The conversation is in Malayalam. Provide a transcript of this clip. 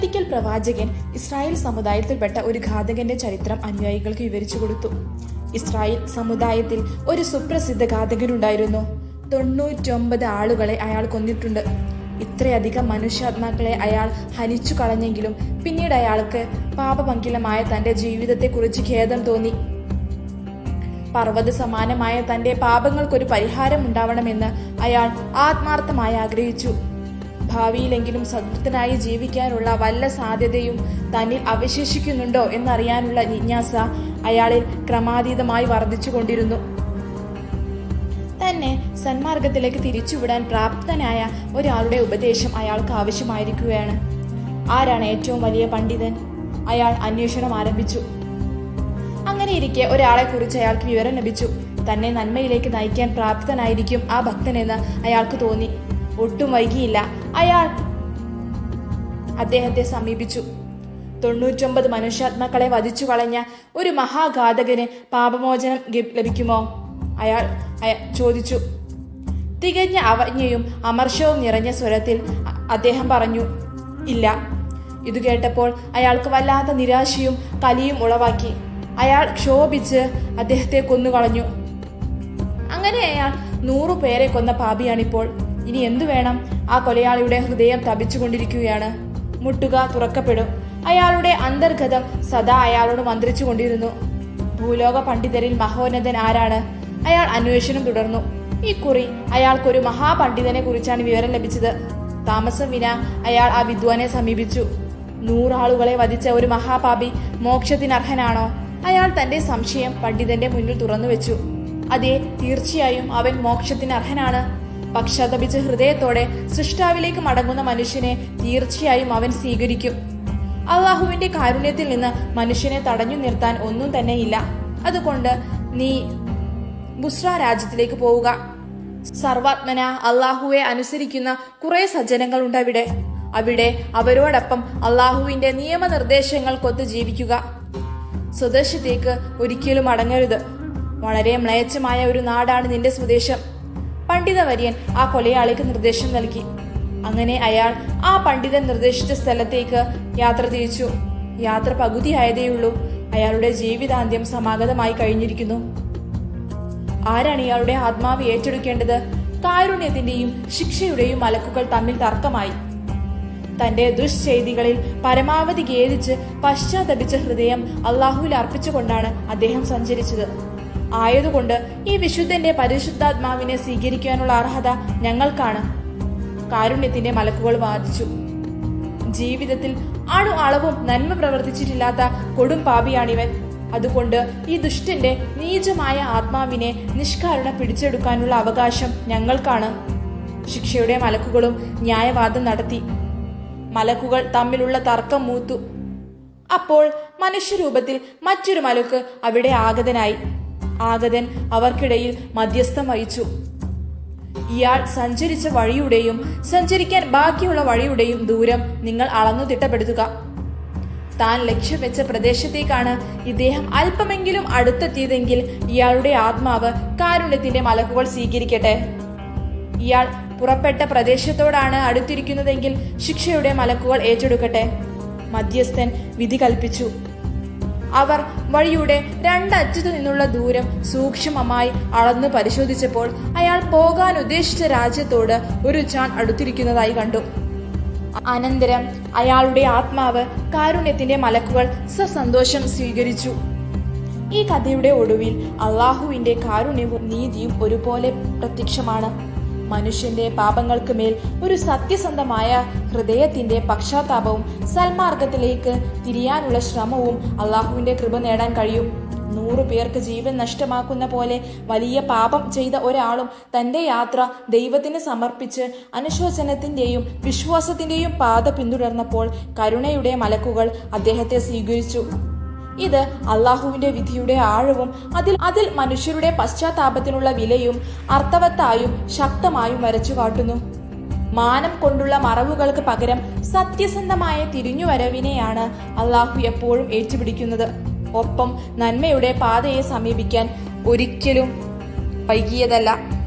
ഒരിക്കൽ പ്രവാചകൻ ഇസ്രായേൽ സമുദായത്തിൽപ്പെട്ട ഒരു ഘാതകന്റെ ചരിത്രം അനുയായികൾക്ക് വിവരിച്ചു കൊടുത്തു. ഇസ്രായേൽ സമുദായത്തിൽ ഒരു സുപ്രസിദ്ധ ഘാതകനുണ്ടായിരുന്നു. തൊണ്ണൂറ്റൊമ്പത് ആളുകളെ അയാൾ കൊന്നിട്ടുണ്ട്. ഇത്രയധികം മനുഷ്യാത്മാക്കളെ അയാൾ ഹനിച്ചു കളഞ്ഞെങ്കിലും പിന്നീട് അയാൾക്ക് പാപമങ്കിലമായ തന്റെ ജീവിതത്തെക്കുറിച്ച് ഖേദം തോന്നി. പർവത സമാനമായ തന്റെ പാപങ്ങൾക്കൊരു പരിഹാരം ഉണ്ടാവണമെന്ന് അയാൾ ആത്മാർത്ഥമായി ആഗ്രഹിച്ചു. ഭാവിയിലെങ്കിലും സദ്വൃത്തനായി ജീവിക്കാനുള്ള വല്ല സാധ്യതയും തന്നിൽ അവശേഷിക്കുന്നുണ്ടോ എന്നറിയാനുള്ള ജിജ്ഞാസ അയാളിൽ ക്രമാതീതമായി വർദ്ധിച്ചുകൊണ്ടിരുന്നു. തന്നെ സന്മാർഗത്തിലേക്ക് തിരിച്ചുവിടാൻ പ്രാപ്തനായ ഒരാളുടെ ഉപദേശം അയാൾക്ക് ആവശ്യമായിരിക്കുകയാണ്. ആരാണ് ഏറ്റവും വലിയ പണ്ഡിതൻ? അയാൾ അന്വേഷണം ആരംഭിച്ചു. അങ്ങനെ ഇരിക്കെ ഒരാളെ കുറിച്ച് അയാൾക്ക് വിവരം ലഭിച്ചു. തന്നെ നന്മയിലേക്ക് നയിക്കാൻ പ്രാപ്തനായിരിക്കും ആ ഭക്തനെന്ന് അയാൾക്ക് തോന്നി. ഒട്ടും വൈകിയില്ല. അയാൾ അദ്ദേഹത്തെ സമീപിച്ചു. തൊണ്ണൂറ്റൊമ്പത് മനുഷ്യാത്മാക്കളെ വധിച്ചു കളഞ്ഞ ഒരു മഹാഘാതകന് പാപമോചനം ലഭിക്കുമോ? അയാൾ ചോദിച്ചു. തികഞ്ഞ അവജ്ഞയും അമർഷവും നിറഞ്ഞ സ്വരത്തിൽ അദ്ദേഹം പറഞ്ഞു ഇല്ല. ഇത് കേട്ടപ്പോൾ അയാൾക്ക് വല്ലാത്ത നിരാശയും കലിയും ഉളവാക്കി. അയാൾ ക്ഷോഭിച്ച് അദ്ദേഹത്തെ കൊന്നുകളഞ്ഞു. അങ്ങനെ അയാൾ നൂറു പേരെ കൊന്ന പാപിയാണിപ്പോൾ. ഇനി എന്തു വേണം? ആ കൊലയാളിയുടെ ഹൃദയം തപിച്ചുകൊണ്ടിരിക്കുകയാണ്. മുട്ടുക തുറക്കപ്പെടും. അയാളുടെ അന്തർഗതം സദാ അയാളോട് മന്ത്രിച്ചു കൊണ്ടിരുന്നു. ഭൂലോക പണ്ഡിതരിൽ മഹോന്നതൻ ആരാണ്? അയാൾ അന്വേഷണം തുടർന്നു. ഇക്കുറി കുറി അയാൾക്കൊരു മഹാപണ്ഡിതനെ കുറിച്ചാണ് വിവരം ലഭിച്ചത്. താമസം വിന അയാൾ ആ വിദ്വാനെ സമീപിച്ചു. നൂറാളുകളെ വധിച്ച ഒരു മഹാപാപി മോക്ഷത്തിനർഹനാണോ? അയാൾ തന്റെ സംശയം പണ്ഡിതന്റെ മുന്നിൽ തുറന്നു വെച്ചു അതെ തീർച്ചയായും അവൻ മോക്ഷത്തിന് അർഹനാണ് പക്ഷതപിച്ച ഹൃദയത്തോടെ സൃഷ്ടാവിലേക്ക് മടങ്ങുന്ന മനുഷ്യനെ തീർച്ചയായും അവൻ സ്വീകരിക്കും. അള്ളാഹുവിന്റെ കാരുണ്യത്തിൽ നിന്ന് മനുഷ്യനെ തടഞ്ഞു നിർത്താൻ ഒന്നും തന്നെ ഇല്ല. അതുകൊണ്ട് നീ ബുസ്ര രാജ്യത്തിലേക്ക് പോവുക. സർവാത്മന അള്ളാഹുവെ അനുസരിക്കുന്ന കുറെ സജ്ജനങ്ങളുണ്ട് അവിടെ. അവിടെ അവരോടൊപ്പം അള്ളാഹുവിന്റെ നിയമനിർദ്ദേശങ്ങൾക്കൊത്ത് ജീവിക്കുക. സ്വദേശത്തേക്ക് ഒരിക്കലും അടങ്ങരുത് വളരെ മ്ലേച്ഛമായ ഒരു നാടാണ് നിന്റെ സ്വദേശം. പണ്ഡിതവര്യൻ ആ കൊലയാളിക്ക് നിർദ്ദേശം നൽകി. അങ്ങനെ അയാൾ ആ പണ്ഡിതൻ നിർദ്ദേശിച്ച സ്ഥലത്തേക്ക് യാത്ര തിരിച്ചു. യാത്ര പകുതിയായതേയുള്ളൂ. അയാളുടെ ജീവിതാന്ത്യം സമാഗതമായി കഴിഞ്ഞിരിക്കുന്നു. ആരാണ് ഇയാളുടെ ആത്മാവ് ഏറ്റെടുക്കേണ്ടത്? കാരുണ്യത്തിന്റെയും ശിക്ഷയുടെയും മലക്കുകൾ തമ്മിൽ തർക്കമായി. തന്റെ ദുഷ്ചെയ്തികളിൽ പരമാവധി ഖേദിച്ച് പശ്ചാത്തപിച്ച ഹൃദയം അള്ളാഹുവിൽ അർപ്പിച്ചുകൊണ്ടാണ് അദ്ദേഹം സഞ്ചരിച്ചത്. ആയതുകൊണ്ട് ഈ വിശുദ്ധന്റെ പരിശുദ്ധാത്മാവിനെ സ്വീകരിക്കാനുള്ള അർഹത ഞങ്ങൾക്കാണ്. കാരുണ്യത്തിന്റെ മലക്കുകൾ വാദിച്ചു. ജീവിതത്തിൽ അണു അളവും നന്മ പ്രവർത്തിച്ചിട്ടില്ലാത്ത കൊടും പാപിയാണിവൻ. അതുകൊണ്ട് ഈ ദുഷ്ടന്റെ നീചമായ ആത്മാവിനെ നിഷ്കാരണ പിടിച്ചെടുക്കാനുള്ള അവകാശം ഞങ്ങൾക്കാണ്. ശിക്ഷയുടെ മലക്കുകളും ന്യായവാദം നടത്തി. മലക്കുകൾ തമ്മിലുള്ള തർക്കം മൂത്തു. അപ്പോൾ മനുഷ്യരൂപത്തിൽ മറ്റൊരു മലക്ക് അവിടെ ആഗതനായി. ആഗതൻ അവർക്കിടയിൽ മധ്യസ്ഥം വഹിച്ചു. ഇയാൾ സഞ്ചരിച്ച വഴിയുടെയും സഞ്ചരിക്കാൻ ബാക്കിയുള്ള വഴിയുടെയും ദൂരം നിങ്ങൾ അളന്നു തിട്ടപ്പെടുത്തുക. താൻ ലക്ഷ്യം വെച്ച പ്രദേശത്തേക്കാണ് ഇദ്ദേഹം അല്പമെങ്കിലും അടുത്തെത്തിയതെങ്കിൽ ഇയാളുടെ ആത്മാവ് കാരുണ്യത്തിന്റെ മലക്കുകൾ സ്വീകരിക്കട്ടെ. ഇയാൾ പുറപ്പെട്ട പ്രദേശത്തോടാണ് അടുത്തിരിക്കുന്നതെങ്കിൽ ശിക്ഷയുടെ മലക്കുകൾ ഏറ്റെടുക്കട്ടെ. മധ്യസ്ഥൻ വിധി കൽപ്പിച്ചു. അവർ വഴിയുടെ രണ്ടറ്റത്തു നിന്നുള്ള ദൂരം സൂക്ഷ്മമായി അളന്ന് പരിശോധിച്ചപ്പോൾ അയാൾ പോകാൻ ഉദ്ദേശിച്ച രാജ്യത്തോട് ഒരു ചാൻ അടുത്തിരിക്കുന്നതായി കണ്ടു. അനന്തരം അയാളുടെ ആത്മാവ് കാരുണ്യത്തിന്റെ മലക്കുകൾ സസന്തോഷം സ്വീകരിച്ചു. ഈ കഥയുടെ ഒടുവിൽ അള്ളാഹുവിന്റെ കാരുണ്യവും നീതിയും ഒരുപോലെ പ്രത്യക്ഷമാണ്. മനുഷ്യന്റെ പാപങ്ങൾക്ക് മേൽ ഒരു സത്യസന്ധമായ ഹൃദയത്തിന്റെ പക്ഷാതാപവും സൽമാർഗത്തിലേക്ക് തിരിയാനുള്ള ശ്രമവും അള്ളാഹുവിന്റെ കൃപ നേടാൻ കഴിയും. നൂറു പേർക്ക് ജീവൻ നഷ്ടമാക്കുന്ന പോലെ വലിയ പാപം ചെയ്ത ഒരാളും തന്റെ യാത്ര ദൈവത്തിന് സമർപ്പിച്ച് അനുശോചനത്തിന്റെയും വിശ്വാസത്തിന്റെയും പാത പിന്തുടർന്നപ്പോൾ കരുണയുടെ മലക്കുകൾ അദ്ദേഹത്തെ സ്വീകരിച്ചു. ഇത് അള്ളാഹുവിന്റെ വിധിയുടെ ആഴവും അതിൽ അതിൽ മനുഷ്യരുടെ പശ്ചാത്താപത്തിനുള്ള വിലയും അർത്ഥവത്തായും ശക്തമായും വരച്ചു കാട്ടുന്നു. മാനം കൊണ്ടുള്ള മറവുകൾക്ക് പകരം സത്യസന്ധമായ തിരിഞ്ഞുവരവിനെയാണ് അള്ളാഹു എപ്പോഴും ഏറ്റുപിടിക്കുന്നത്. ഒപ്പം നന്മയുടെ പാതയെ സമീപിക്കാൻ ഒരിക്കലും വൈകിയതല്ല.